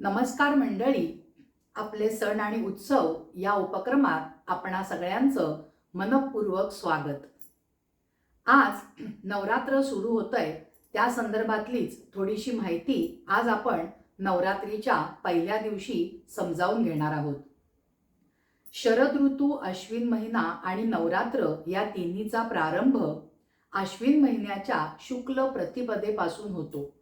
नमस्कार मंडळी. आपले सण आणि उत्सव या उपक्रमात आपणा सगळ्यांचं मनपूर्वक स्वागत. आज नवरात्र सुरू होतंय. त्या संदर्भातलीच थोडीशी माहिती आज आपण नवरात्रीच्या पहिल्या दिवशी समजावून घेणार आहोत. शरद ऋतू अश्विन महिना आणि नवरात्र या तिन्हीचा प्रारंभ अश्विन महिन्याच्या शुक्ल प्रतिपदेपासून होतो.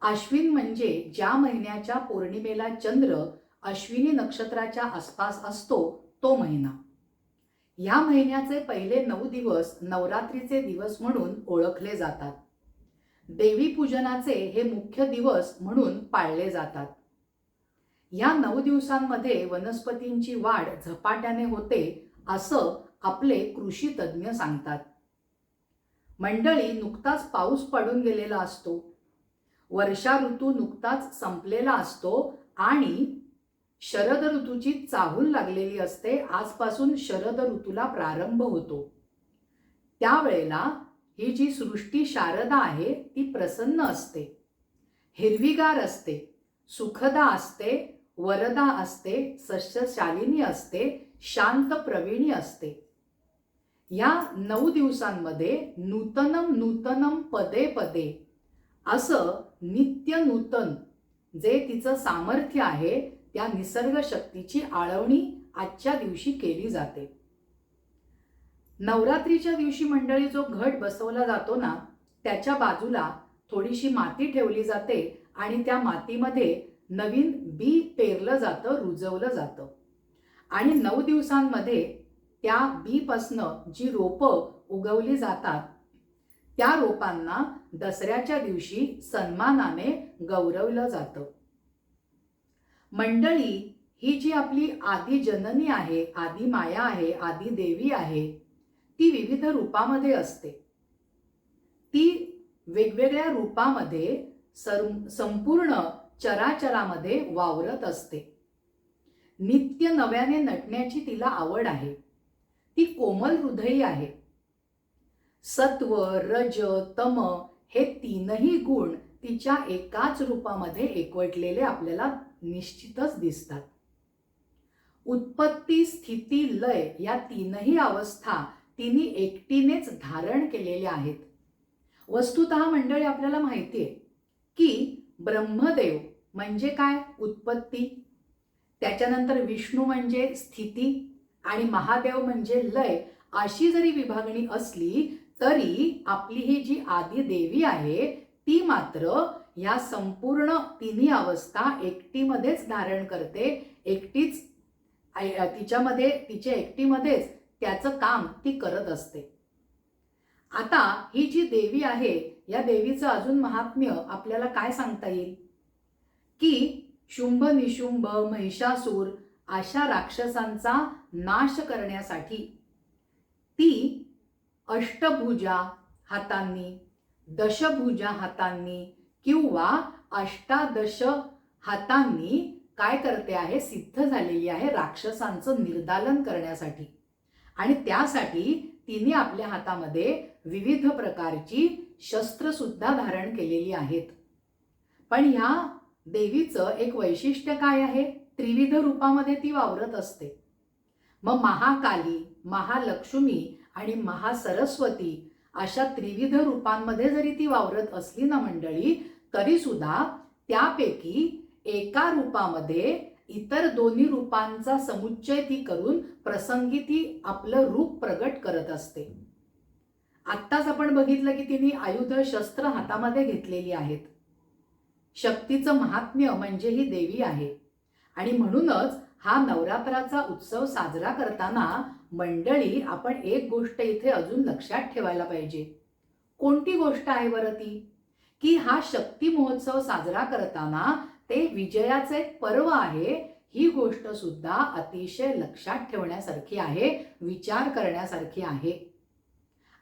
आश्विन म्हणजे ज्या महिन्याच्या पौर्णिमेला चंद्र अश्विनी नक्षत्राच्या आसपास असतो तो महिना. ह्या महिन्याचे पहिले नऊ दिवस नवरात्रीचे दिवस म्हणून ओळखले जातात. देवी पूजनाचे हे मुख्य दिवस म्हणून पाळले जातात. या नऊ दिवसांमध्ये वनस्पतींची वाढ झपाट्याने होते असं आपले कृषी तज्ज्ञ सांगतात. मंडळी नुकताच पाऊस पडून गेलेला असतो. वर्षा ऋतू नुकताच संपलेला असतो आणि शरद ऋतूची चाहूल लागलेली असते. आजपासून शरद ऋतूला प्रारंभ होतो. त्यावेळेला ही जी सृष्टी शारदा आहे ती प्रसन्न असते. हिरवीगार असते सुखदा असते वरदा असते सस्यशालिनी असते शांत प्रवीणी असते. या नऊ दिवसांमध्ये नूतनम नूतनम पदे पदे असं नित्य नूतन जे तिचं सामर्थ्य आहे त्या निसर्ग शक्तीची आळवणी आजच्या दिवशी केली जाते. नवरात्रीच्या दिवशी मंडळी जो घट बसवला जातो ना त्याच्या बाजूला थोडीशी माती ठेवली जाते आणि त्या मातीमध्ये नवीन बी पेरलं जातं रुजवलं जातं. आणि नऊ दिवसांमध्ये त्या बीपासनं जी रोपं उगवली जातात त्या रोपांना दसऱ्याच्या दिवशी सन्मानाने गौरवलं जातं. मंडळी ही जी आपली आदी जननी आहे आदी माया आहे आदी देवी आहे ती विविध रूपामध्ये असते. ती वेगवेगळ्या रूपामध्ये सर संपूर्ण चराचरामध्ये वावरत असते. नित्य नव्याने नटण्याची तिला आवड आहे. ती कोमल हृदयी आहे. सत्व रज तम हे तीनही गुण तिच्या एकाच रूपामध्ये एकवटलेले आपल्याला निश्चितच दिसतात. उत्पत्ती स्थिती लय या तीनही अवस्था तिने एकटीनेच धारण केलेल्या आहेत. वस्तुत मंडळी आपल्याला माहिती आहे की ब्रह्मदेव म्हणजे काय? उत्पत्ती. त्याच्यानंतर विष्णू म्हणजे स्थिती आणि महादेव म्हणजे लय अशी जरी विभागणी असली तरी आपली ही जी आदी देवी आहे ती मात्र या संपूर्ण तिन्ही अवस्था एकटीमध्येच धारण करते. एकटीच तिच्यामध्ये तिच्या एकटीमध्येच त्याचं काम ती करत असते. आता ही जी देवी आहे या देवीचं अजून महात्म्य आपल्याला काय सांगता येईल? की शुंभ निशुंभ महिषासूर अशा राक्षसांचा नाश करण्यासाठी ती अष्टभुजा हातांनी दशभुजा हातांनी किंवा अष्टादश हातांनी काय करते आहे? सिद्ध झालेली आहे राक्षसांचं निर्दालन करण्यासाठी. आणि त्यासाठी तिने आपल्या हातामध्ये विविध प्रकारची शस्त्रसुद्धा धारण केलेली आहेत. पण ह्या देवीचं एक वैशिष्ट्य काय आहे? त्रिविध रूपामध्ये ती वावरत असते. मग महाकाली महालक्ष्मी आणि महासरस्वती अशा त्रिविध रूपांमध्ये जरी ती वावरत असली ना मंडळी तरी सुद्धा त्यापैकी एका रूपामध्ये इतर दोन्ही रूपांचा समुच्चय ती करून प्रसंगी ती आपलं रूप प्रगट करत असते. आत्ताच आपण बघितलं की तिने आयुध शस्त्र हातामध्ये घेतलेली आहेत. शक्तीचं महात्म्य म्हणजे ही देवी आहे. आणि म्हणूनच हा नवरात्राचा उत्सव साजरा करताना मंडळी आपण एक गोष्ट इथे अजून लक्षात ठेवायला पाहिजे. कोणती गोष्ट आहे बरं ती? की हा शक्ती महोत्सव साजरा करताना ते विजयाचे पर्व आहे ही गोष्ट सुद्धा अतिशय लक्षात ठेवण्यासारखी आहे विचार करण्यासारखी आहे.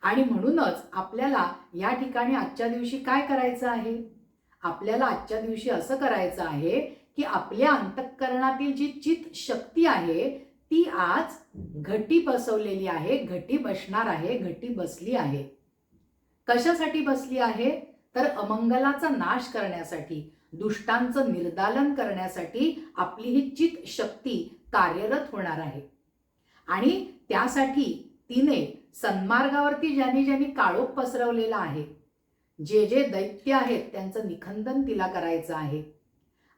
आणि म्हणूनच आपल्याला या ठिकाणी आजच्या दिवशी काय करायचं आहे? आपल्याला आजच्या दिवशी असं करायचं आहे की आपल्या अंतःकरणातील जी चित शक्ती आहे ती आज घटी बसवलेली आहे घटी बसणार आहे घटी बसली आहे. कशासाठी बसली आहे? तर अमंगलाचा नाश करण्यासाठी दुष्टांचं निर्दालन करण्यासाठी आपली ही चित शक्ती कार्यरत होणार आहे. आणि त्यासाठी तिने सन्मार्गावरती ज्यांनी ज्यांनी काळोख पसरवलेला आहे जे जे दैत्य आहेत त्यांचं निखंदन तिला करायचं आहे.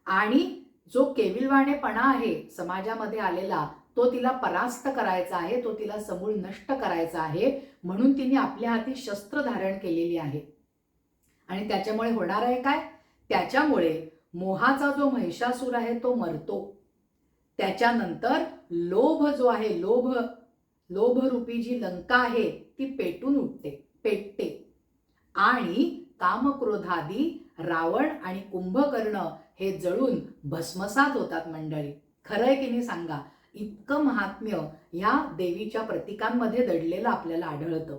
आणि जो केविलवाणेपणा आहे समाजामध्ये आलेला तो तिला परास्त करायचा आहे तो तिला समूळ नष्ट करायचा आहे म्हणून तिने आपल्या हाती शस्त्र धारण केलेली आहे. आणि त्याच्यामुळे होणार आहे काय? त्याच्यामुळे मोहाचा जो महिषासूर आहे तो मरतो. त्याच्यानंतर लोभ जो आहे लोभ लोभरूपी जी लंका आहे ती पेटून उठते पेटते. आणि कामक्रोधादी रावण आणि कुंभकर्ण हे जळून भस्मसात होतात मंडळी. खरंय की नाही सांगा? इतकं महात्म्य ह्या देवीच्या प्रतीकांमध्ये दडलेलं आपल्याला आढळतं.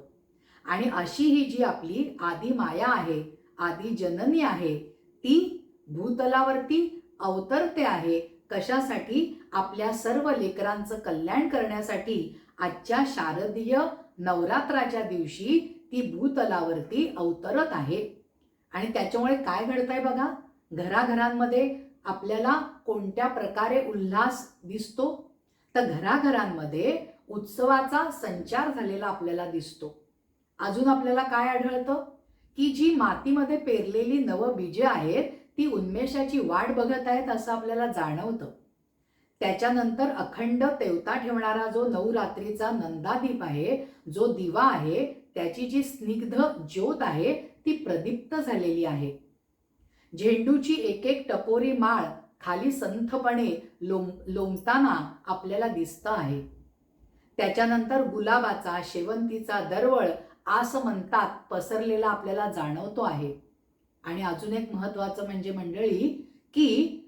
आणि अशी ही जी आपली आदी माया आहे आदी जननी आहे ती भूतलावरती अवतरते आहे कशासाठी? आपल्या सर्व लेकरांचं कल्याण करण्यासाठी आजच्या शारदीय नवरात्राच्या दिवशी ती भूतलावरती अवतरत आहे. आणि त्याच्यामुळे काय घडतंय बघा? घराघरांमध्ये आपल्याला कोणत्या प्रकारे उल्हास दिसतो? तर घराघरांमध्ये उत्सवाचा संचार झालेला आपल्याला दिसतो. अजून आपल्याला काय आढळतं? की जी मातीमध्ये पेरलेली नवबीजे आहेत ती उन्मेषाची वाट बघत आहेत असं आपल्याला जाणवतं. त्याच्यानंतर अखंड तेवता ठेवणारा जो नवरात्रीचा नंदादीप आहे जो दिवा आहे त्याची जी स्निग्ध ज्योत आहे ती प्रदीप्त झालेली आहे. झेंडूची एक एक टपोरी माळ खाली संथपणे लोम लोंबताना आपल्याला दिसतं आहे. त्याच्यानंतर गुलाबाचा शेवंतीचा दरवळ आसमंतात पसरलेला आपल्याला जाणवतो आहे. आणि अजून एक महत्वाचं म्हणजे मंडळी की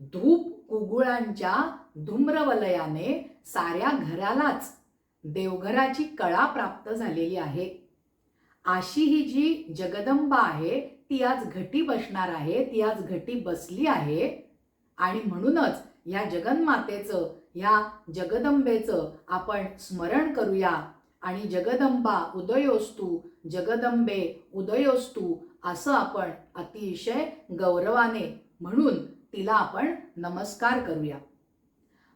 धूप कुगुळांच्या धूम्रवलयाने साऱ्या घरालाच देवघराची कळा प्राप्त झालेली आहे. अशी ही जी जगदंबा आहे ती आज घटी बसणार आहे ती आज घटी बसली आहे. आणि म्हणूनच या जगन्मातेचं या जगदंबेचं आपण स्मरण करूया. आणि जगदंबा उदयोस्तू जगदंबे उदयोस्तू असं आपण अतिशय गौरवाने म्हणून तिला आपण नमस्कार करूया.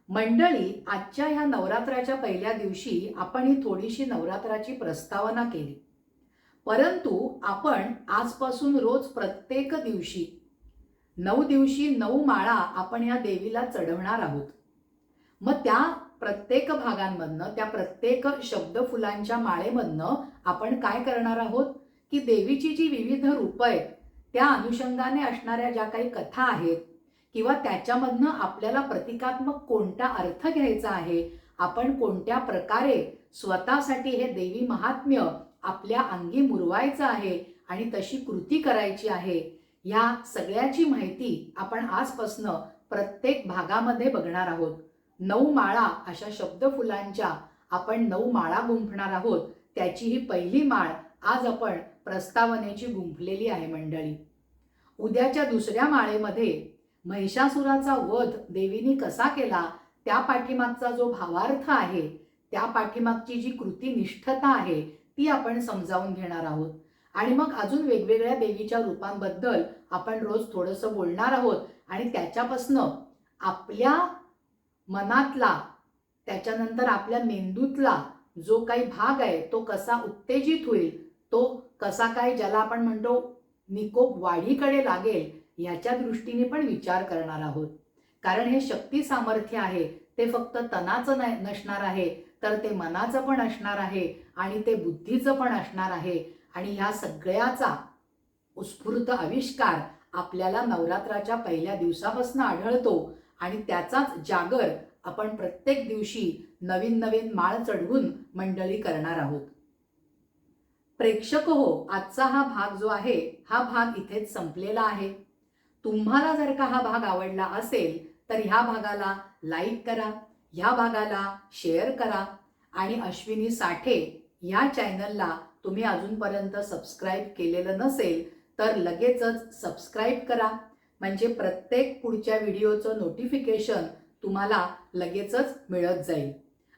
मंडळी आजच्या ह्या नवरात्राच्या पहिल्या दिवशी आपण ही थोडीशी नवरात्राची प्रस्तावना केली. परंतु आपण आजपासून रोज प्रत्येक दिवशी नऊ दिवशी नऊ माळा आपण या देवीला चढवणार आहोत. मग त्या प्रत्येक भागांमधनं त्या प्रत्येक शब्द फुलांच्या माळेमधनं आपण काय करणार आहोत? की देवीची जी विविध रूपं आहेत त्या अनुषंगाने असणाऱ्या ज्या काही कथा आहेत किंवा त्याच्यामधनं आपल्याला प्रतिकात्मक कोणता अर्थ घ्यायचा आहे आपण कोणत्या प्रकारे स्वतःसाठी हे देवी महात्म्य आपल्या अंगी मुरवायचं आहे आणि तशी कृती करायची आहे या सगळ्याची माहिती आपण आजपासनं प्रत्येक भागामध्ये बघणार आहोत. नऊ माळा अशा शब्द फुलांच्या आपण नऊ माळा गुंफणार आहोत. त्याची ही पहिली माळ आज आपण प्रस्तावनेची गुंफलेली आहे मंडळी. उद्याच्या दुसऱ्या माळेमध्ये महिषासुराचा वध देवीने कसा केला त्या पाठीमागचा जो भावार्थ आहे त्या पाठीमागची जी कृती निष्ठता आहे ती आपण समजावून घेणार आहोत. आणि मग अजून वेगवेगळ्या देवीच्या रूपांबद्दल आपण रोज थोडंसं बोलणार आहोत. आणि त्याच्यापासनं आपल्या मनातला त्याच्यानंतर आपल्या मेंदूतला जो काही भाग आहे तो कसा उत्तेजित होईल तो कसा काय ज्याला आपण म्हणतो निकोप वाढीकडे लागेल याच्या दृष्टीने पण विचार करणार आहोत. कारण हे शक्ती सामर्थ्य आहे ते फक्त तनाचं नसणार आहे तर ते मनाचं पण असणार आहे आणि ते बुद्धीचं पण असणार आहे. आणि ह्या सगळ्याचा उत्स्फूर्त आविष्कार आपल्याला नवरात्राच्या पहिल्या दिवसापासून आढळतो. आणि त्याचाच जागर आपण प्रत्येक दिवशी नवीन नवीन माळ चढवून मंडळी करणार आहोत. प्रेक्षक हो आजचा हा भाग जो आहे हा भाग इथेच संपलेला आहे. तुम्हाला जर का हा भाग आवडला असेल तर ह्या भागाला लाईक करा ह्या भागाला शेअर करा आणि अश्विनी साठे ह्या चॅनलला तुम्ही अजूनपर्यंत सबस्क्राईब केलेलं नसेल तर लगेचच सबस्क्राईब करा. म्हणजे प्रत्येक पुढच्या व्हिडिओचं नोटिफिकेशन तुम्हाला लगेचच मिळत जाईल.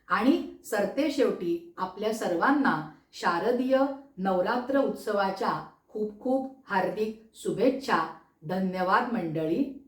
आणि सरते शेवटी आपल्या सर्वांना शारदीय नवरात्र उत्सवाच्या खूप खूप हार्दिक शुभेच्छा. धन्यवाद मंडळी.